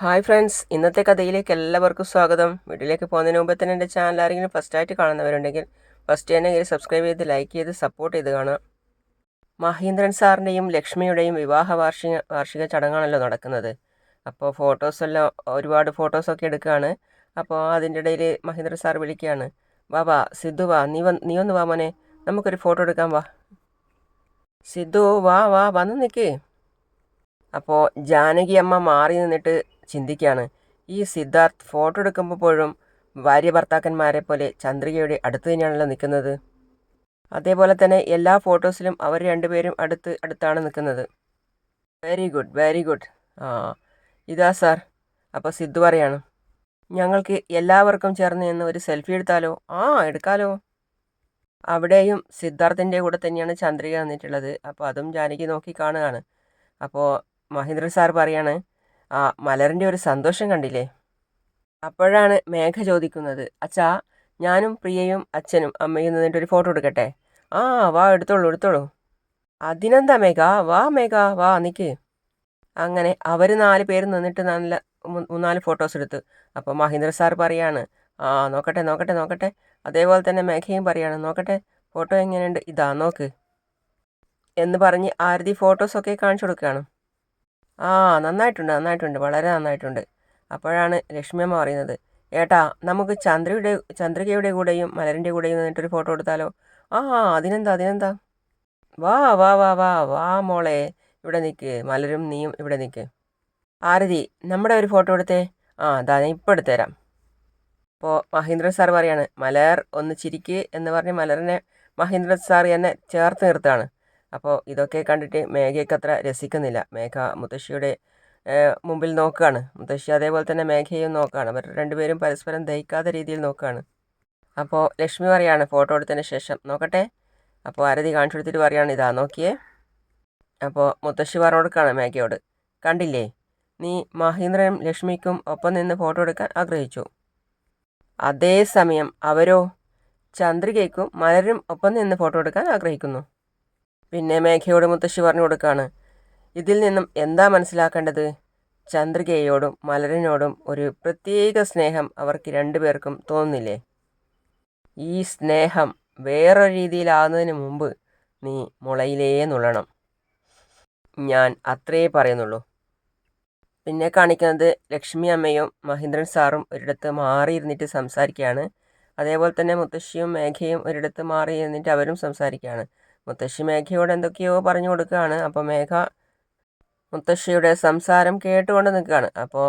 Hi friends ഇന്നത്തെ കഥയിലേക്ക് എല്ലാവർക്കും സ്വാഗതം. വീട്ടിലേക്ക് പോകുന്നതിന് മുമ്പ് തന്നെ എന്റെ ചാനൽ ആരെങ്കിലും ഫസ്റ്റ് ആയിട്ട് കാണുന്നവരുണ്ടെങ്കിൽ ഫസ്റ്റ് തന്നെ കയറി സബ്സ്ക്രൈബ് ചെയ്ത് ലൈക്ക് ചെയ്ത് സപ്പോർട്ട് ചെയ്ത് കാണുക. മഹീന്ദ്രൻ സാറിന്റെയും ലക്ഷ്മിയുടെയും വിവാഹ വാർഷിക വാർഷിക ചടങ്ങാണല്ലോ നടക്കുന്നത്. അപ്പോൾ ഫോട്ടോസെല്ലാം ഒരുപാട് ഫോട്ടോസൊക്കെ എടുക്കുകയാണ്. അപ്പോൾ അതിന്റെ ഇടയിൽ മഹീന്ദ്രൻ സാർ വിളിക്കുകയാണ്. വാ വാ സിദ്ധു വാ നീ വന്ന് നീ ഒന്ന് വാ മോനെ നമുക്കൊരു ഫോട്ടോ എടുക്കാൻ വാ. സിദ്ധു വാ വാ വന്ന് നിൽക്കേ അപ്പോൾ ജാനകി അമ്മ മാറി നിന്നിട്ട് ചിന്തിക്കുകയാണ്. ഈ സിദ്ധാർത്ഥ് ഫോട്ടോ എടുക്കുമ്പോഴും ഭാര്യ ഭർത്താക്കന്മാരെ പോലെ ചന്ദ്രികയുടെ അടുത്ത് തന്നെയാണല്ലോ നിൽക്കുന്നത്. അതേപോലെ തന്നെ എല്ലാ ഫോട്ടോസിലും അവർ രണ്ടുപേരും അടുത്ത് അടുത്താണ് നിൽക്കുന്നത്. വെരി ഗുഡ് വെരി ഗുഡ് ആ ഇതാ സാർ. അപ്പോൾ സിദ്ധു പറയാണ് ഞങ്ങൾക്ക് എല്ലാവർക്കും ചേർന്ന് നിന്ന് ഒരു സെൽഫി എടുത്താലോ? ആ എടുക്കാലോ. അവിടെയും സിദ്ധാർത്ഥിന്റെ കൂടെ തന്നെയാണ് ചന്ദ്രിക നിന്നിട്ടുള്ളത് അപ്പോൾ അതും ജാനകി നോക്കി കാണുകയാണ്. അപ്പോൾ മഹേന്ദ്രൻ സാർ പറയാണ് ആ മലറിന്റെ ഒരു സന്തോഷം കണ്ടില്ലേ? അപ്പോഴാണ് മേഘ ചോദിക്കുന്നത് അച്ഛാ ഞാനും പ്രിയയും അച്ഛനും അമ്മയും നിന്നിട്ട് ഒരു ഫോട്ടോ എടുക്കട്ടെ? ആ വാ എടുത്തോളൂ എടുത്തോളൂ. അതിനെന്താ മേഘ? വാ മേഘ വാ നിൽക്ക് അങ്ങനെ അവർ നാല് പേര് നിന്നിട്ട് നല്ല മൂന്നാൽ ഫോട്ടോസ് എടുത്തു. അപ്പോൾ മഹേന്ദ്ര സാർ പറയാണ് ആ നോക്കട്ടെ നോക്കട്ടെ നോക്കട്ടെ. അതേപോലെ തന്നെ മേഘയും പറയാണ് നോക്കട്ടെ ഫോട്ടോ എങ്ങനെയുണ്ട്? ഇതാ നോക്ക്. എന്ന് പറഞ്ഞ് ആരതി ഫോട്ടോസൊക്കെ കാണിച്ചു കൊടുക്കുകയാണ്. ആ നന്നായിട്ടുണ്ട് നന്നായിട്ടുണ്ട്. വളരെ നന്നായിട്ടുണ്ട്. അപ്പോഴാണ് ലക്ഷ്മിയമ്മ പറയുന്നത് ഏട്ടാ നമുക്ക് ചന്ദ്രയുടെ ചന്ദ്രികയുടെ കൂടെയും മലരിന്റെ കൂടെയും നിന്നിട്ടൊരു ഫോട്ടോ എടുത്താലോ? ആ അതിനെന്താ അതിനെന്താ? വാ വാ വാ വാ വാ മോളെ. ഇവിടെ നിൽക്ക് മലരും നീയും ഇവിടെ നിൽക്ക് ആരതി നമ്മുടെ ഒരു ഫോട്ടോ എടുത്തേ? ആ അതാ ഞാൻ ഇപ്പോൾ എടുത്തുതരാം. അപ്പോൾ മഹീന്ദ്രൻ സാർ പറയാണ് മലർ ഒന്ന് ചിരിക്ക് എന്ന് പറഞ്ഞ് മലറിനെ മഹീന്ദ്രൻ സാർ എന്നെ ചേർത്ത് നിർത്താണ് അപ്പോൾ ഇതൊക്കെ കണ്ടിട്ട് മേഘയ്ക്ക് അത്ര രസിക്കുന്നില്ല. മേഘ മുത്തശ്ശിയുടെ മുമ്പിൽ നോക്കുകയാണ് മുത്തശ്ശി അതേപോലെ തന്നെ മേഘയും നോക്കുകയാണ് അവർ രണ്ടുപേരും പരസ്പരം ദഹിക്കാത്ത രീതിയിൽ നോക്കുകയാണ് അപ്പോൾ ലക്ഷ്മി പറയാണ് ഫോട്ടോ എടുത്തതിന് ശേഷം. നോക്കട്ടെ. അപ്പോൾ ആരതി കാണിച്ചു കൊടുത്തിട്ട് പറയാണ് ഇതാ നോക്കിയേ. അപ്പോൾ മുത്തശ്ശി പറഞ്ഞു കൊടുക്കുകയാണ് മേഘയോട് കണ്ടില്ലേ? നീ മഹീന്ദ്രനും ലക്ഷ്മിക്കും ഒപ്പം നിന്ന് ഫോട്ടോ എടുക്കാൻ ആഗ്രഹിച്ചു. അതേസമയം അവരോ ചന്ദ്രികയ്ക്കും മലരും ഒപ്പം നിന്ന് ഫോട്ടോ എടുക്കാൻ ആഗ്രഹിക്കുന്നു. പിന്നെ മേഘയോട് മുത്തശ്ശി പറഞ്ഞു കൊടുക്കുകയാണ് ഇതിൽ നിന്നും എന്താ മനസ്സിലാക്കേണ്ടത്? ചന്ദ്രികയോടും മലരനോടും ഒരു പ്രത്യേക സ്നേഹം അവർക്ക് രണ്ടുപേർക്കും തോന്നുന്നില്ലേ? ഈ സ്നേഹം വേറൊരു രീതിയിലാകുന്നതിന് മുമ്പ് നീ മുളയിലേ നുള്ളണം. ഞാൻ അത്രേ പറയുന്നുള്ളൂ. പിന്നെ കാണിക്കുന്നത് ലക്ഷ്മി അമ്മയും മഹേന്ദ്രൻ സാറും ഒരിടത്ത് മാറിയിരുന്നിട്ട് സംസാരിക്കുകയാണ്. അതേപോലെ തന്നെ മുത്തശ്ശിയും മേഘയും ഒരിടത്ത് മാറിയിരുന്നിട്ട് അവരും സംസാരിക്കുകയാണ്. മുത്തശ്ശി മേഘയോട് എന്തൊക്കെയോ പറഞ്ഞു കൊടുക്കുകയാണ്. അപ്പോൾ മേഘ മുത്തശ്ശിയുടെ സംസാരം കേട്ടുകൊണ്ട് നിൽക്കുകയാണ്. അപ്പോൾ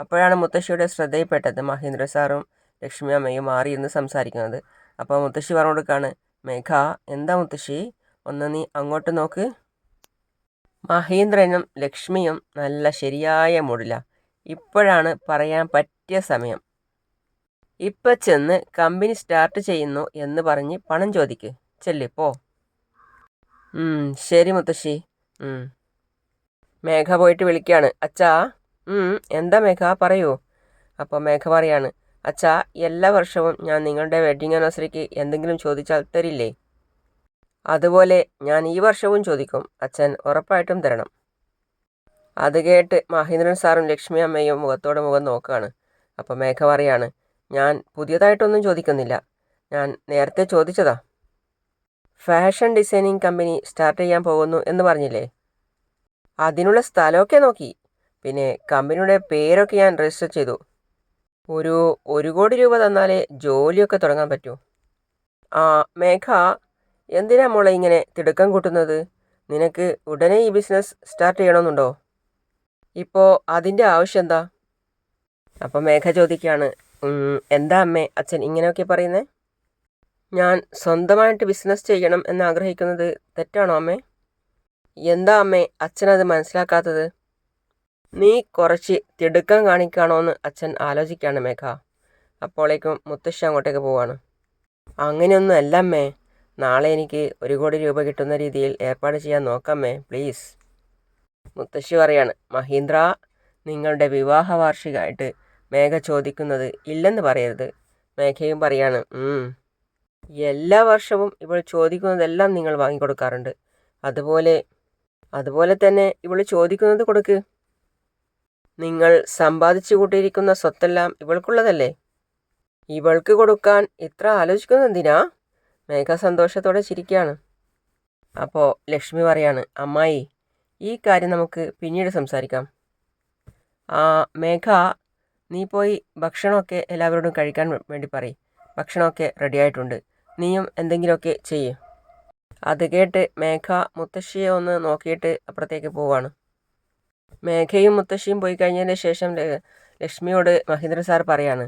അപ്പോഴാണ് മുത്തശ്ശിയുടെ ശ്രദ്ധയിൽപ്പെട്ടത് മഹേന്ദ്ര സാറും ലക്ഷ്മി അമ്മയും മാറിയിരുന്ന് സംസാരിക്കുന്നത്. അപ്പോൾ മുത്തശ്ശി പറഞ്ഞു കൊടുക്കുകയാണ് മേഘ എന്താ മുത്തശ്ശി? ഒന്ന് നീ അങ്ങോട്ട് നോക്ക്. മഹേന്ദ്രനും ലക്ഷ്മിയും നല്ല ശരിയായ മൂടില. ഇപ്പോഴാണ് പറയാൻ പറ്റിയ സമയം. ഇപ്പം ചെന്ന് കമ്പനി സ്റ്റാർട്ട് ചെയ്യുന്നു എന്ന് പറഞ്ഞ് പണം ചോദിക്ക്. ചെല്ലിപ്പോ ശരി മുത്തശ്ശി. മേഘ പോയിട്ട് വിളിക്കുകയാണ് അച്ഛാ എന്താ മേഘ? പറയൂ. അപ്പോൾ മേഘ പറയാണ് അച്ഛാ എല്ലാ വർഷവും ഞാൻ നിങ്ങളുടെ വെഡ്ഡിങ് ആനിവേഴ്സറിക്ക് എന്തെങ്കിലും ചോദിച്ചാൽ തരില്ലേ? അതുപോലെ ഞാൻ ഈ വർഷവും ചോദിക്കും അച്ഛൻ ഉറപ്പായിട്ടും തരണം. അത് കേട്ട് മഹേന്ദ്രൻ സാറും ലക്ഷ്മി അമ്മയും മുഖത്തോടെ മുഖം നോക്കുകയാണ് അപ്പോൾ മേഘ പറയാണ് ഞാൻ പുതിയതായിട്ടൊന്നും ചോദിക്കുന്നില്ല. ഞാൻ നേരത്തെ ചോദിച്ചതാ. ഫാഷൻ ഡിസൈനിങ് കമ്പനി സ്റ്റാർട്ട് ചെയ്യാൻ പോകുന്നു എന്ന് പറഞ്ഞില്ലേ? അതിനുള്ള സ്ഥലമൊക്കെ നോക്കി. പിന്നെ കമ്പനിയുടെ പേരൊക്കെ ഞാൻ രജിസ്റ്റർ ചെയ്തു. ഒരു ഒരു കോടി രൂപ തന്നാലേ ജോലിയൊക്കെ തുടങ്ങാൻ പറ്റൂ. ആ മേഘ എന്തിനാ മോളെ ഇങ്ങനെ തിടുക്കം കൂട്ടുന്നത്? നിനക്ക് ഉടനെ ഈ ബിസിനസ് സ്റ്റാർട്ട് ചെയ്യണമെന്നുണ്ടോ? ഇപ്പോൾ അതിന്റെ ആവശ്യം എന്താ? അപ്പോൾ മേഘ ചോദിക്കുകയാണ് എന്താ അമ്മേ അച്ഛൻ ഇങ്ങനെയൊക്കെ പറയുന്നേ? ഞാൻ സ്വന്തമായിട്ട് ബിസിനസ് ചെയ്യണം എന്ന് ആഗ്രഹിക്കുന്നത് തെറ്റാണോ അമ്മേ? എന്താ അമ്മേ അച്ഛനത് മനസ്സിലാക്കാത്തത്? നീ കുറച്ച് തിടുക്കം കാണിക്കുകയാണോ എന്ന് അച്ഛൻ ആലോചിക്കുകയാണ് മേഘ. അപ്പോഴേക്കും മുത്തശ്ശി അങ്ങോട്ടേക്ക് പോവാണ്. അങ്ങനെയൊന്നും അല്ല അമ്മേ. നാളെ എനിക്ക് ഒരു കോടി രൂപ കിട്ടുന്ന രീതിയിൽ ഏർപ്പാട് ചെയ്യാൻ നോക്കാമേ പ്ലീസ്. മുത്തശ്ശി പറയാണ് മഹീന്ദ്ര നിങ്ങളുടെ വിവാഹ വാർഷികമായിട്ട് മേഘ ചോദിക്കുന്നത് ഇല്ലെന്ന് പറയരുത്. മേഘയും പറയാണ് "ഉം. എല്ലാ വർഷവും ഇവൾ ചോദിക്കുന്നതെല്ലാം നിങ്ങൾ വാങ്ങിക്കൊടുക്കാറുണ്ട്. അതുപോലെ അതുപോലെ തന്നെ ഇവൾ ചോദിക്കുന്നത് കൊടുക്ക്. നിങ്ങൾ സമ്പാദിച്ചു കൂട്ടിയിരിക്കുന്ന സ്വത്തെല്ലാം ഇവൾക്കുള്ളതല്ലേ? ഇവൾക്ക് കൊടുക്കാൻ ഇത്ര ആലോചിക്കുന്നതെന്തിനാ മേഘ സന്തോഷത്തോടെ ചിരിക്കുകയാണ്. അപ്പോൾ ലക്ഷ്മി പറയാണ് അമ്മായി ഈ കാര്യം നമുക്ക് പിന്നീട് സംസാരിക്കാം. ആ മേഘ നീ പോയി ഭക്ഷണമൊക്കെ എല്ലാവരോടും കഴിക്കാൻ വേണ്ടി പറയും. ഭക്ഷണമൊക്കെ റെഡിയായിട്ടുണ്ട്. നീയും എന്തെങ്കിലുമൊക്കെ ചെയ്യേ. അത് കേട്ട് മേഘ മുത്തശ്ശിയെ ഒന്ന് നോക്കിയിട്ട് അപ്പുറത്തേക്ക് പോവാണ്. മേഘയും മുത്തശ്ശിയും പോയി കഴിഞ്ഞതിന് ശേഷം ലക്ഷ്മിയോട് മഹേന്ദ്ര സാർ പറയാണ്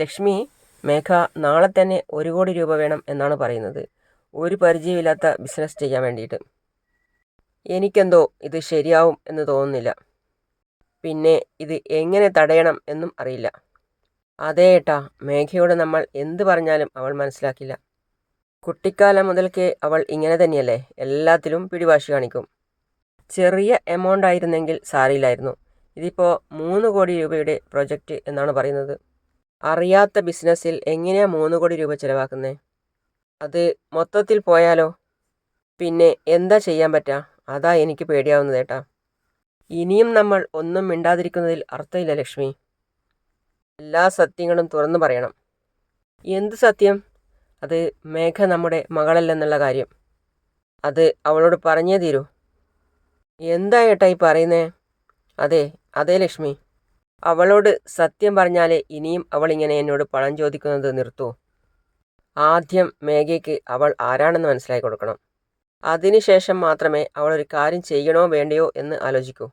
ലക്ഷ്മി മേഘ നാളെ തന്നെ ഒരു കോടി രൂപ വേണം എന്നാണ് പറയുന്നത്. ഒരു പരിചയമില്ലാത്ത ബിസിനസ് ചെയ്യാൻ വേണ്ടിയിട്ട്. എനിക്കെന്തോ ഇത് ശരിയാവും എന്ന് തോന്നുന്നില്ല. പിന്നെ ഇത് എങ്ങനെ തടയണം എന്നും അറിയില്ല. അതേ ഏട്ടാ മേഘയോട് നമ്മൾ എന്ത് പറഞ്ഞാലും അവൾ മനസ്സിലാക്കില്ല. കുട്ടിക്കാലം മുതൽക്കേ അവൾ ഇങ്ങനെ തന്നെയല്ലേ എല്ലാത്തിലും പിടിവാശി കാണിക്കും. ചെറിയ എമൗണ്ട് ആയിരുന്നെങ്കിൽ സാരിയില്ലായിരുന്നു. ഇതിപ്പോൾ മൂന്ന് കോടി രൂപയുടെ പ്രൊജക്റ്റ് എന്നാണ് പറയുന്നത്. അറിയാത്ത ബിസിനസ്സിൽ എങ്ങനെയാണ് മൂന്ന് കോടി രൂപ ചിലവാക്കുന്നത് അത് മൊത്തത്തിൽ പോയാലോ? പിന്നെ എന്താ ചെയ്യാൻ പറ്റാ? അതാ എനിക്ക് പേടിയാവുന്നത് ഏട്ടാ ഇനിയും നമ്മൾ ഒന്നും മിണ്ടാതിരിക്കുന്നതിൽ അർത്ഥമില്ല ലക്ഷ്മി. എല്ലാ സത്യങ്ങളും തുറന്നു പറയണം. എന്ത് സത്യം? അത് മേഘ നമ്മുടെ മകളല്ലെന്നുള്ള കാര്യം. അത് അവളോട് പറഞ്ഞേ തീരൂ. എന്താ ഏട്ടാ ഈ പറയുന്നേ? അതെ അതെ ലക്ഷ്മി. അവളോട് സത്യം പറഞ്ഞാലേ ഇനിയും അവൾ ഇങ്ങനെ എന്നോട് പണം ചോദിക്കുന്നത് നിർത്തൂ. ആദ്യം മേഘയ്ക്ക് അവൾ ആരാണെന്ന് മനസ്സിലാക്കി കൊടുക്കണം. അതിനുശേഷം മാത്രമേ അവൾ ഒരു കാര്യം ചെയ്യണോ വേണ്ടയോ എന്ന് ആലോചിക്കൂ.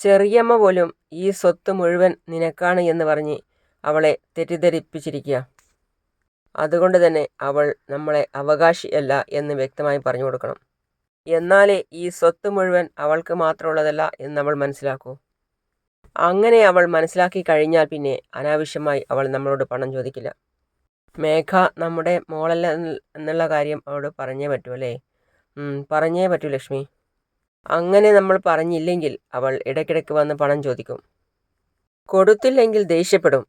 ചെറിയമ്മ പോലും ഈ സ്വത്ത് മുഴുവൻ നിനക്കാണ് എന്ന് പറഞ്ഞ് അവളെ തെറ്റിദ്ധരിപ്പിച്ചിരിക്കുക. അതുകൊണ്ട് തന്നെ അവൾ നമ്മളെ അവകാശിയല്ല എന്ന് വ്യക്തമായി പറഞ്ഞു കൊടുക്കണം. എന്നാലേ ഈ സ്വത്ത് മുഴുവൻ അവൾക്ക് മാത്രമുള്ളതല്ല എന്ന് നമ്മൾ മനസ്സിലാക്കൂ. അങ്ങനെ അവൾ മനസ്സിലാക്കി കഴിഞ്ഞാൽ പിന്നെ അനാവശ്യമായി അവൾ നമ്മളോട് പണം ചോദിക്കില്ല. മേഘ നമ്മുടെ മോളല്ല എന്നുള്ള കാര്യം അവളോട് പറഞ്ഞേ പറ്റൂ അല്ലേ? പറഞ്ഞേ പറ്റൂ ലക്ഷ്മി. അങ്ങനെ നമ്മൾ പറഞ്ഞില്ലെങ്കിൽ അവൾ ഇടയ്ക്കിടയ്ക്ക് വന്ന് പണം ചോദിക്കും. കൊടുത്തില്ലെങ്കിൽ ദേഷ്യപ്പെടും.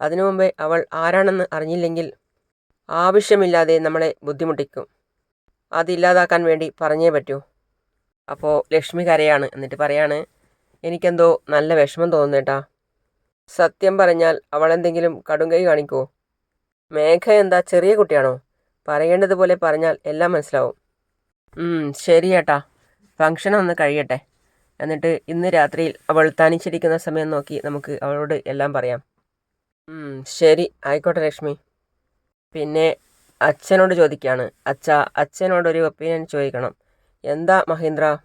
അതിനു മുമ്പേ അവൾ ആരാണെന്ന് അറിഞ്ഞില്ലെങ്കിൽ ആവശ്യമില്ലാതെ നമ്മളെ ബുദ്ധിമുട്ടിക്കും. അതില്ലാതാക്കാൻ വേണ്ടി പറഞ്ഞേ പറ്റൂ. അപ്പോൾ ലക്ഷ്മി കരയാണ്. എന്നിട്ട് പറയാണ് എനിക്കെന്തോ നല്ല വിഷമം തോന്നുന്നേട്ടാ സത്യം പറഞ്ഞാൽ അവൾ അവളെന്തെങ്കിലും കടുങ്കൈ കാണിക്കുമോ മേഘ എന്താ ചെറിയ കുട്ടിയാണോ? പറയേണ്ടതുപോലെ പറഞ്ഞാൽ എല്ലാം മനസ്സിലാവും. ശരി ഫങ്ഷൻ ഒന്ന് കഴിയട്ടെ. എന്നിട്ട് ഇന്ന് രാത്രിയിൽ അവൾ തനിച്ചിരിക്കുന്ന സമയം നോക്കി നമുക്ക് അവളോട് എല്ലാം പറയാം. ശരി. ആയിക്കോട്ടെ ലക്ഷ്മി. പിന്നെ അച്ഛനോട് ചോദിക്കുകയാണ് അച്ഛ അച്ഛനോടൊരു ഒപ്പീനിയൻ ചോദിക്കണം. എന്താ മഹീന്ദ്ര?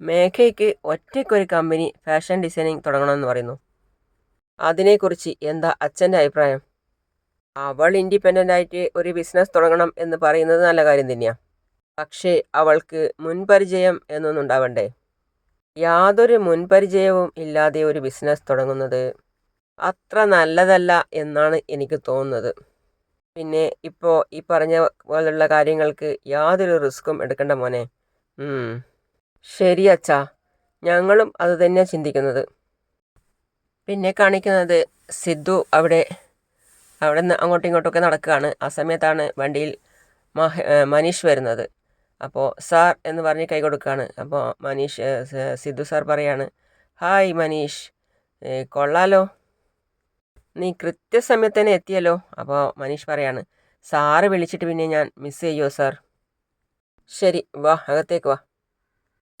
മേഘയ്ക്ക് ഒറ്റയ്ക്കൊരു കമ്പനി ഫാഷൻ ഡിസൈനിങ് തുടങ്ങണമെന്ന് പറയുന്നു. അതിനെക്കുറിച്ച് എന്താ അച്ഛന്റെ അഭിപ്രായം? അവൾ ഇൻഡിപെൻഡന്റ് ആയിട്ട് ഒരു ബിസിനസ് തുടങ്ങണം എന്ന് പറയുന്നത് നല്ല കാര്യം തന്നെയാണ് പക്ഷേ അവൾക്ക് മുൻപരിചയം എന്നൊന്നും ഉണ്ടാവണ്ടേ യാതൊരു മുൻപരിചയവും ഇല്ലാതെ ഒരു ബിസിനസ് തുടങ്ങുന്നത് അത്ര നല്ലതല്ല എന്നാണ് എനിക്ക് തോന്നുന്നത്. പിന്നെ ഇപ്പോൾ ഈ പറഞ്ഞ പോലുള്ള കാര്യങ്ങൾക്ക് യാതൊരു റിസ്ക്കും എടുക്കണ്ട മോനെ. ശരി അച്ഛാ. ഞങ്ങളും അത് തന്നെയാണ് ചിന്തിക്കുന്നത്. പിന്നെ കാണിക്കുന്നത് സിദ്ധു അവിടെ അവിടെ നിന്ന് അങ്ങോട്ടും ഇങ്ങോട്ടുമൊക്കെ നടക്കുകയാണ്. ആ സമയത്താണ് വണ്ടിയിൽ മഹ മനീഷ് വരുന്നത്. അപ്പോൾ സാർ എന്ന് പറഞ്ഞ് കൈ കൊടുക്കുകയാണ് അപ്പോൾ മനീഷ് സിദ്ധു സാർ പറയാണ് ഹായ് മനീഷ് കൊള്ളാലോ? നീ കൃത്യസമയത്ത് തന്നെ എത്തിയല്ലോ? അപ്പോൾ മനീഷ് പറയാണ് സാറ് വിളിച്ചിട്ട് പിന്നെ ഞാൻ മിസ് ചെയ്യുമോ സാർ? ശരി വാ അകത്തേക്ക് വാ.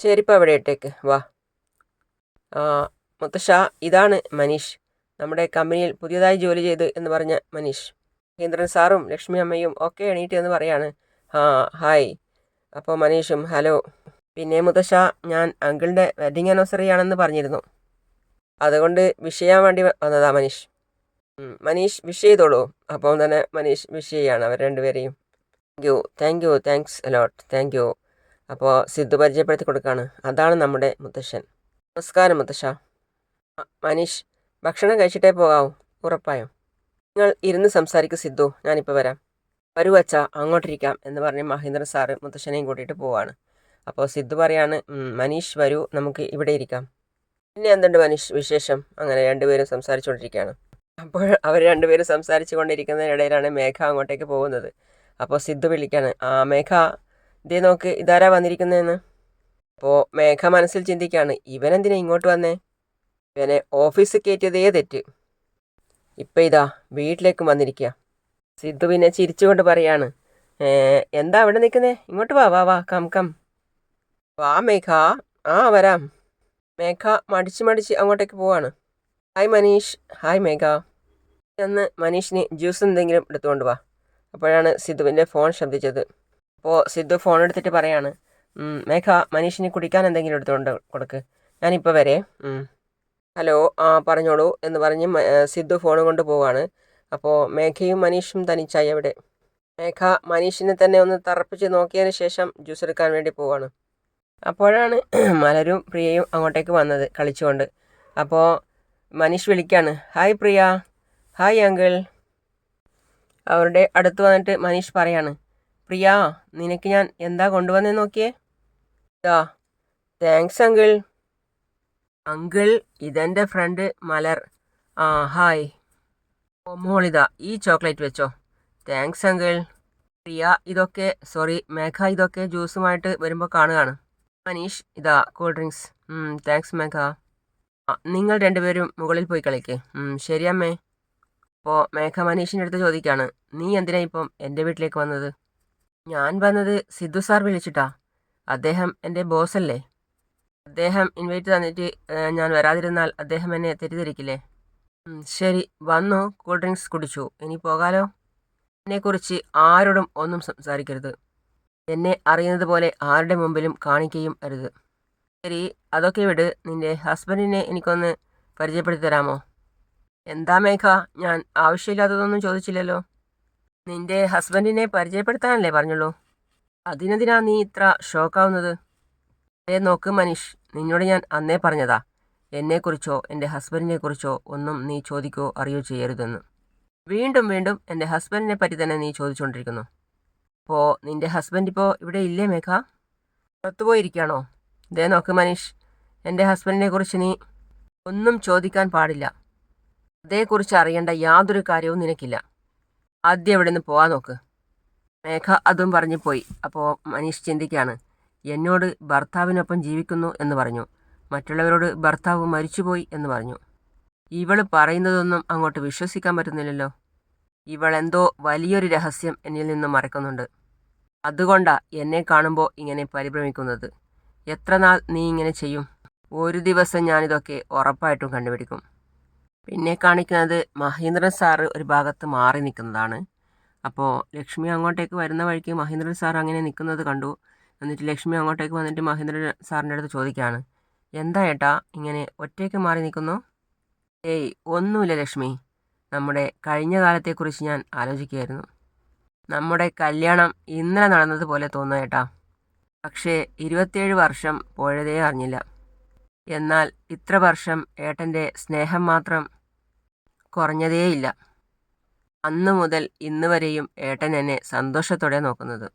ചെരിപ്പ് അവിടെ ഇട്ടേക്ക് വാ. മുത്തശ്ശ ഇതാണ് മനീഷ് നമ്മുടെ കമ്പനിയിൽ പുതിയതായി ജോലി ചെയ്ത് എന്ന് പറഞ്ഞ മനീഷ്. കേന്ദ്രൻ സാറും ലക്ഷ്മി അമ്മയും ഒക്കെ എണീറ്റ് എന്ന് പറയാണ്. ഹാ ഹായ്. അപ്പോൾ മനീഷും ഹലോ പിന്നെ മുത്തശ്ശ ഞാൻ അങ്കിളിന്റെ വെഡിങ് ആനിവേഴ്സറി ആണെന്ന് പറഞ്ഞിരുന്നു. അതുകൊണ്ട് വിഷ് ചെയ്യാൻ വേണ്ടി വന്നതാ മനീഷ്. മനീഷ് വിഷ് ചെയ്തോളൂ. അപ്പം തന്നെ മനീഷ് വിഷ് ചെയ്യാണ് അവർ രണ്ടുപേരെയും. Thank you thank you thanks a lot thank you അപ്പോൾ സിദ്ധു പരിചയപ്പെടുത്തി കൊടുക്കുകയാണ് അതാണ് നമ്മുടെ മുത്തശ്ശൻ. നമസ്കാരം മുത്തശ്ശ. മനീഷ് ഭക്ഷണം കഴിച്ചിട്ടേ പോകാവൂ. ഉറപ്പായോ. നിങ്ങൾ ഇരുന്ന് സംസാരിക്കും സിദ്ധു. ഞാനിപ്പോൾ വരാം. വരൂ അച്ഛ അങ്ങോട്ടിരിക്കാം എന്ന് പറഞ്ഞ് മഹേന്ദ്ര സാറ് മുത്തശ്ശനെയും കൂട്ടിയിട്ട് പോവാണ്. അപ്പോൾ സിദ്ധു പറയാണ് മനീഷ് വരൂ നമുക്ക് ഇവിടെ ഇരിക്കാം. പിന്നെ എന്തുണ്ട് മനീഷ് വിശേഷം? അങ്ങനെ രണ്ടുപേരും സംസാരിച്ചുകൊണ്ടിരിക്കുകയാണ് അപ്പോൾ അവർ രണ്ടുപേരും സംസാരിച്ചു കൊണ്ടിരിക്കുന്നതിനിടയിലാണ് മേഘ അങ്ങോട്ടേക്ക് പോകുന്നത്. അപ്പോൾ സിദ്ധു വിളിക്കാണ് ആ മേഘ ഇതേ നോക്ക് ഇതാരാ വന്നിരിക്കുന്നതെന്ന്? അപ്പോൾ മേഘ മനസ്സിൽ ചിന്തിക്കുകയാണ് ഇവനെന്തിനാ ഇങ്ങോട്ട് വന്നേ? ഇവനെ ഓഫീസ് കയറ്റിയതേ തെറ്റ്. ഇപ്പം ഇതാ വീട്ടിലേക്ക് വന്നിരിക്കുക സിദ്ധു പിന്നെ ചിരിച്ചുകൊണ്ട് പറയാണ് എന്താ അവിടെ നിൽക്കുന്നേ? ഇങ്ങോട്ട് വാ വാ വാ കം കം. വാ മേഘ. ആ വരാം. മേഘ മടിച്ച് മടിച്ച് അങ്ങോട്ടേക്ക് പോവാണ്. ഹായ് മനീഷ്. ഹായ് മേഘ. എന്ന് മനീഷിന് ജ്യൂസ് എന്തെങ്കിലും എടുത്തുകൊണ്ട് വാ. അപ്പോഴാണ് സിദ്ധുവിന്റെ ഫോൺ ശബ്ദിച്ചത്. അപ്പോൾ സിദ്ധു ഫോൺ എടുത്തിട്ട് പറയാണ് മേഘ മനീഷിന് കുടിക്കാൻ എന്തെങ്കിലും എടുത്തുകൊണ്ട് കൊടുക്ക്. ഞാനിപ്പോൾ വരെ ഹലോ ആ പറഞ്ഞോളൂ എന്ന് പറഞ്ഞ് സിദ്ധു ഫോൺ കൊണ്ട് പോവാണ്. അപ്പോൾ മേഘയും മനീഷും തനിച്ചായി അവിടെ. മേഘ മനീഷിനെ തന്നെ ഒന്ന് തറപ്പിച്ച് നോക്കിയതിന് ശേഷം ജ്യൂസ് എടുക്കാൻ വേണ്ടി പോവാണ്. അപ്പോഴാണ് മലരും പ്രിയയും അങ്ങോട്ടേക്ക് വന്നത് കളിച്ചുകൊണ്ട്. അപ്പോൾ മനീഷ് വിളിക്കാണ് ഹായ് പ്രിയ ഹായ് അങ്കിൾ. അവരുടെ അടുത്ത് വന്നിട്ട് മനീഷ് പറയാണ് പ്രിയ നിനക്ക് ഞാൻ എന്താ കൊണ്ടുവന്നേ നോക്കിയേ? ഇതാ താങ്ക്സ് അങ്കിൾ. അങ്കിൾ ഇതെന്റെ ഫ്രണ്ട് മലർ. ആ ഹായ്. മോളിതാ ഈ ചോക്ലേറ്റ് വെച്ചോ. താങ്ക്സ് അങ്കിൾ പ്രിയ ഇതൊക്കെ സോറി മേഘ ഇതൊക്കെ ജ്യൂസുമായിട്ട് വരുമ്പോൾ കാണുകയാണ്. മനീഷ് ഇതാ കൂൾ ഡ്രിങ്ക്സ് താങ്ക്സ് മേഘ. നിങ്ങൾ രണ്ടുപേരും മുകളിൽ പോയി കളിക്കേ. ശരിയമ്മേ അപ്പോൾ മേഘ മനീഷിന്റെ അടുത്ത് ചോദിക്കുകയാണ് നീ എന്തിനാ ഇപ്പം എന്റെ വീട്ടിലേക്ക് വന്നത്? ഞാൻ വന്നത് സിദ്ധു സാർ വിളിച്ചിട്ടാ. അദ്ദേഹം എന്റെ അല്ലേ അദ്ദേഹം ഇൻവൈറ്റ് തന്നിട്ട് ഞാൻ വരാതിരുന്നാൽ അദ്ദേഹം എന്നെ തെറ്റിദ്ധരിക്കില്ലേ? ശരി. വന്നു. കൂൾ ഡ്രിങ്ക്സ് കുടിച്ചു. ഇനി പോകാലോ. എന്നെക്കുറിച്ച് ആരോടും ഒന്നും സംസാരിക്കരുത്. എന്നെ അറിയുന്നത് പോലെ ആരുടെ മുമ്പിലും കാണിക്കുകയും അരുത്. ശരി. അതൊക്കെ വിട്. നിന്റെ ഹസ്ബൻഡിനെ എനിക്കൊന്ന് പരിചയപ്പെടുത്തി തരാമോ? എന്താ മേഘ? ഞാൻ ആവശ്യമില്ലാത്തതൊന്നും ചോദിച്ചില്ലല്ലോ. നിന്റെ ഹസ്ബൻഡിനെ പരിചയപ്പെടുത്താനല്ലേ പറഞ്ഞുള്ളൂ? അതിനെതിനാ നീ ഇത്ര ഷോക്കാവുന്നത് അതേ നോക്ക് മനീഷ്. നിന്നോട് ഞാൻ അന്നേ പറഞ്ഞതാ. എന്നെക്കുറിച്ചോ എന്റെ ഹസ്ബൻഡിനെക്കുറിച്ചോ ഒന്നും നീ ചോദിക്കോ അറിയോ ചെയ്യരുതെന്ന്. വീണ്ടും വീണ്ടും എന്റെ ഹസ്ബൻഡിനെ പറ്റി തന്നെ നീ ചോദിച്ചുകൊണ്ടിരിക്കുന്നു അപ്പോൾ നിന്റെ ഹസ്ബൻഡ് ഇപ്പോൾ ഇവിടെ ഇല്ലേ മേഘ? പുറത്തുപോയിരിക്കുകയാണോ ദേ നോക്ക് മനീഷ് എന്റെ ഹസ്ബൻഡിനെ കുറിച്ച് നീ ഒന്നും ചോദിക്കാൻ പാടില്ല. അതേക്കുറിച്ച് അറിയേണ്ട യാതൊരു കാര്യവും നിനക്കില്ല. ആദ്യം ഇവിടെ നിന്ന് പോവാൻ നോക്ക്. മേഘ അതും പറഞ്ഞു പോയി. അപ്പോൾ മനീഷ് ചിന്തിക്കുകയാണ് എന്നോട് ഭർത്താവിനൊപ്പം ജീവിക്കുന്നു എന്ന് പറഞ്ഞു. മറ്റുള്ളവരോട് ഭർത്താവ് മരിച്ചുപോയി എന്ന് പറഞ്ഞു. ഇവൾ പറയുന്നതൊന്നും അങ്ങോട്ട് വിശ്വസിക്കാൻ പറ്റുന്നില്ലല്ലോ. ഇവൾ എന്തോ വലിയൊരു രഹസ്യം എന്നിൽ നിന്ന് മറക്കുന്നുണ്ട്. അതുകൊണ്ടാ എന്നെ കാണുമ്പോൾ ഇങ്ങനെ പരിഭ്രമിക്കുന്നത്. എത്ര നാൾ നീ ഇങ്ങനെ ചെയ്യും? ഒരു ദിവസം ഞാനിതൊക്കെ ഉറപ്പായിട്ടും കണ്ടുപിടിക്കും. പിന്നെ കാണിക്കുന്നത് മഹേന്ദ്രൻ സാറ് ഒരു ഭാഗത്ത് മാറി നിൽക്കുന്നതാണ്. അപ്പോൾ ലക്ഷ്മി അങ്ങോട്ടേക്ക് വരുന്ന വഴിക്ക് മഹേന്ദ്രൻ സാർ അങ്ങനെ നിൽക്കുന്നത് കണ്ടു. എന്നിട്ട് ലക്ഷ്മി അങ്ങോട്ടേക്ക് വന്നിട്ട് മഹേന്ദ്രൻ സാറിന്റെ അടുത്ത് ചോദിക്കുകയാണ്. എന്താ ഏട്ടാ ഇങ്ങനെ ഒറ്റയ്ക്ക് മാറി നിൽക്കുന്നു? ഏയ് ഒന്നുമില്ല ലക്ഷ്മി. നമ്മുടെ കഴിഞ്ഞ കാലത്തെക്കുറിച്ച് ഞാൻ ആലോചിക്കുകയായിരുന്നു. നമ്മുടെ കല്യാണം ഇന്നലെ നടന്നതുപോലെ തോന്നുന്നു ഏട്ടാ. പക്ഷേ ഇരുപത്തിയേഴ് വർഷം പോയതേ അറിഞ്ഞില്ല. എന്നാൽ ഇത്ര വർഷം ഏട്ടന്റെ സ്നേഹം മാത്രം കുറഞ്ഞതേയില്ല. അന്നു മുതൽ ഇന്ന് വരെയും ഏട്ടൻ എന്നെ സന്തോഷത്തോടെ നോക്കുന്നത്.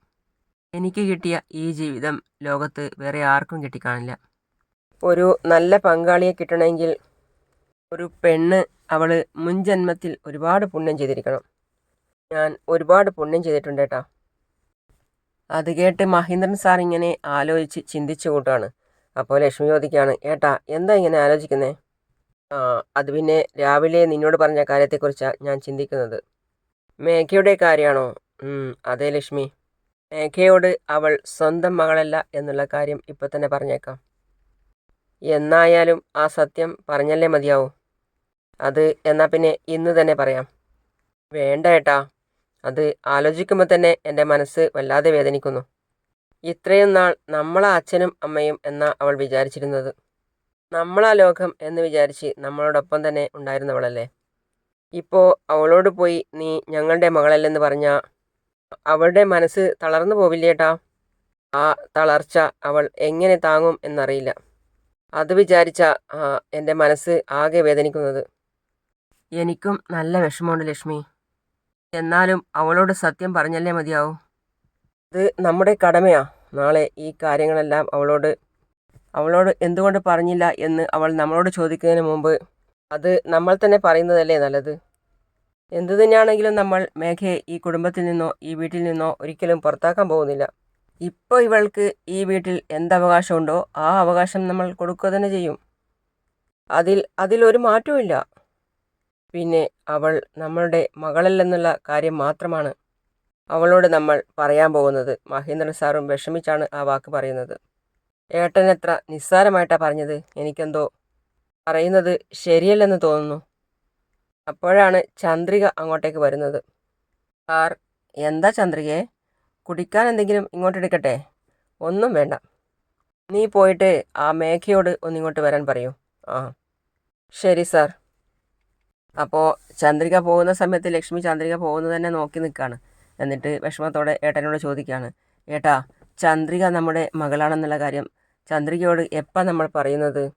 എനിക്ക് കിട്ടിയ ഈ ജീവിതം ലോകത്ത് വേറെ ആർക്കും കിട്ടിക്കാണില്ല. ഒരു നല്ല പങ്കാളിയെ കിട്ടണമെങ്കിൽ ഒരു പെണ്ണ് അവൾ മുൻജന്മത്തിൽ ഒരുപാട് പുണ്യം ചെയ്തിരിക്കണം. ഞാൻ ഒരുപാട് പുണ്യം ചെയ്തിട്ടുണ്ട് കേട്ടോ. അത് കേട്ട് മഹേന്ദ്രൻ സാർ ഇങ്ങനെ ആലോചിച്ച് ചിന്തിച്ചു കൂട്ടാണ്. അപ്പോൾ ലക്ഷ്മി ചോദിക്കുകയാണ് ഏട്ടാ എന്താ ഇങ്ങനെ ആലോചിക്കുന്നേ? അത് പിന്നെ രാവിലെ നിന്നോട് പറഞ്ഞ കാര്യത്തെക്കുറിച്ചാണ് ഞാൻ ചിന്തിക്കുന്നത്. മേഘയുടെ കാര്യമാണോ അതെ ലക്ഷ്മി. മേഘയോട് അവൾ സ്വന്തം മകളല്ല എന്നുള്ള കാര്യം ഇപ്പം തന്നെ പറഞ്ഞേക്കാം. എന്നായാലും ആ സത്യം പറഞ്ഞല്ലേ മതിയാവൂ. അത് എന്നാൽ പിന്നെ ഇന്ന് തന്നെ പറയാം. വേണ്ട ഏട്ടാ. അത് ആലോചിക്കുമ്പോൾ തന്നെ എന്റെ മനസ്സ് വല്ലാതെ വേദനിക്കുന്നു. ഇത്രയും നാൾ നമ്മളെ അച്ഛനും അമ്മയും എന്നാ അവൾ വിചാരിച്ചിരുന്നത്? നമ്മളാ ലോകം എന്ന് വിചാരിച്ച് നമ്മളോടൊപ്പം തന്നെ ഉണ്ടായിരുന്നവളല്ലേ? ഇപ്പോൾ അവളോട് പോയി നീ ഞങ്ങളുടെ മകളല്ലെന്ന് പറഞ്ഞാൽ അവളുടെ മനസ്സ് തളർന്നു പോവില്ലേട്ടാ ആ തളർച്ച അവൾ എങ്ങനെ താങ്ങും എന്നറിയില്ല. അത് വിചാരിച്ച എന്റെ മനസ്സ് ആകെ വേദനിക്കുന്നത്. എനിക്കും നല്ല വിഷമമുണ്ട് ലക്ഷ്മി. എന്നാലും അവളോട് സത്യം പറഞ്ഞല്ലേ മതിയാവും? ഇത് നമ്മുടെ കടമയാ. നാളെ ഈ കാര്യങ്ങളെല്ലാം അവളോട് അവളോട് എന്തുകൊണ്ട് പറഞ്ഞില്ല എന്ന് അവൾ നമ്മളോട് ചോദിക്കുന്നതിന് മുമ്പ് അത് നമ്മൾ തന്നെ പറയുന്നതല്ലേ നല്ലത്? എന്തു തന്നെയാണെങ്കിലും നമ്മൾ മേഘയെ ഈ കുടുംബത്തിൽ നിന്നോ ഈ വീട്ടിൽ നിന്നോ ഒരിക്കലും പുറത്താക്കാൻ പോകുന്നില്ല. ഇപ്പോൾ ഇവൾക്ക് ഈ വീട്ടിൽ എന്തവകാശമുണ്ടോ ആ അവകാശം നമ്മൾ കൊടുക്കുക തന്നെ ചെയ്യും. അതിൽ അതിലൊരു മാറ്റവും പിന്നെ അവൾ നമ്മളുടെ മകളല്ലെന്നുള്ള കാര്യം മാത്രമാണ് അവളോട് നമ്മൾ പറയാൻ പോകുന്നത്. മഹേന്ദ്രൻ സാറും വിഷമിച്ചാണ് ആ വാക്ക് പറയുന്നത്. ഏട്ടൻ എത്ര നിസ്സാരമായിട്ടാണ് പറഞ്ഞത്. എനിക്കെന്തോ പറയുന്നത് ശരിയല്ലെന്ന് തോന്നുന്നു. അപ്പോഴാണ് ചന്ദ്രിക അങ്ങോട്ടേക്ക് വരുന്നത്. സാർ എന്താ ചന്ദ്രികയെ കുടിക്കാൻ എന്തെങ്കിലും ഇങ്ങോട്ട് എടുക്കട്ടെ? ഒന്നും വേണ്ട. നീ പോയിട്ട് ആ മേഘയോട് ഒന്നിങ്ങോട്ട് വരാൻ പറയൂ. ആ. ശരി സാർ. അപ്പോൾ ചന്ദ്രിക പോകുന്ന സമയത്ത് ലക്ഷ്മി ചന്ദ്രിക പോകുന്നത് തന്നെ നോക്കി നിൽക്കുകയാണ് എന്നിട്ട് വിഷമത്തോടെ ഏട്ടനോട് ചോദിക്കുകയാണ് ഏട്ടാ ചന്ദ്രിക നമ്മുടെ മകളാണെന്നുള്ള കാര്യം ചന്ദ്രികയോട് എപ്പം നമ്മൾ പറയുന്നത്?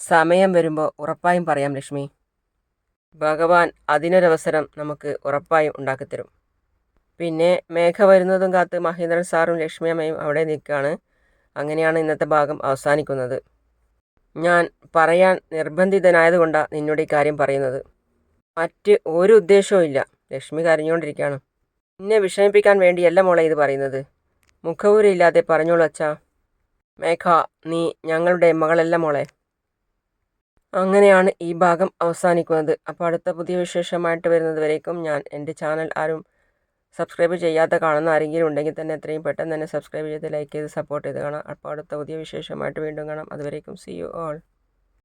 സമയം വരുമ്പോൾ ഉറപ്പായും പറയാം ലക്ഷ്മി. ഭഗവാൻ അതിനൊരവസരം നമുക്ക് ഉറപ്പായും ഉണ്ടാക്കിത്തരും. പിന്നെ മേഘ വരുന്നതും കാത്ത് മഹേന്ദ്രൻ സാറും ലക്ഷ്മി അമ്മയും അവിടെ നിൽക്കുകയാണ്. അങ്ങനെയാണ് ഇന്നത്തെ ഭാഗം അവസാനിക്കുന്നത്. ഞാൻ പറയാൻ നിർബന്ധിതനായതുകൊണ്ടാണ് നിന്നോട് ഈ കാര്യം പറയുന്നത്. മറ്റ് ഒരു ഉദ്ദേശവും ഇല്ല. ലക്ഷ്മി കരഞ്ഞുകൊണ്ടിരിക്കുകയാണ്. നിന്നെ വിഷമിപ്പിക്കാൻ വേണ്ടിയല്ല മോളെ ഇത് പറയുന്നത്. മുഖവൂരില്ലാതെ പറഞ്ഞോളൂ അച്ഛാ. മേഘ നീ ഞങ്ങളുടെ മകളല്ല മോളെ. അങ്ങനെയാണ് ഈ ഭാഗം അവസാനിക്കുന്നത്. അപ്പോൾ അടുത്ത പുതിയ വിശേഷമായിട്ട് വരുന്നത് വരേക്കും ഞാൻ എന്റെ ചാനൽ ആരും സബ്സ്ക്രൈബ് ചെയ്യാതെ കാണുന്ന ആരെങ്കിലും ഉണ്ടെങ്കിൽ തന്നെ എത്രയും പെട്ടെന്ന് തന്നെ സബ്സ്ക്രൈബ് ചെയ്ത് ലൈക്ക് ചെയ്ത് സപ്പോർട്ട് ചെയ്ത് കാണാം. അപ്പോൾ അടുത്ത പുതിയ വിശേഷമായിട്ട് വീണ്ടും കാണാം. അതുവരേക്കും സി യു ഓൾ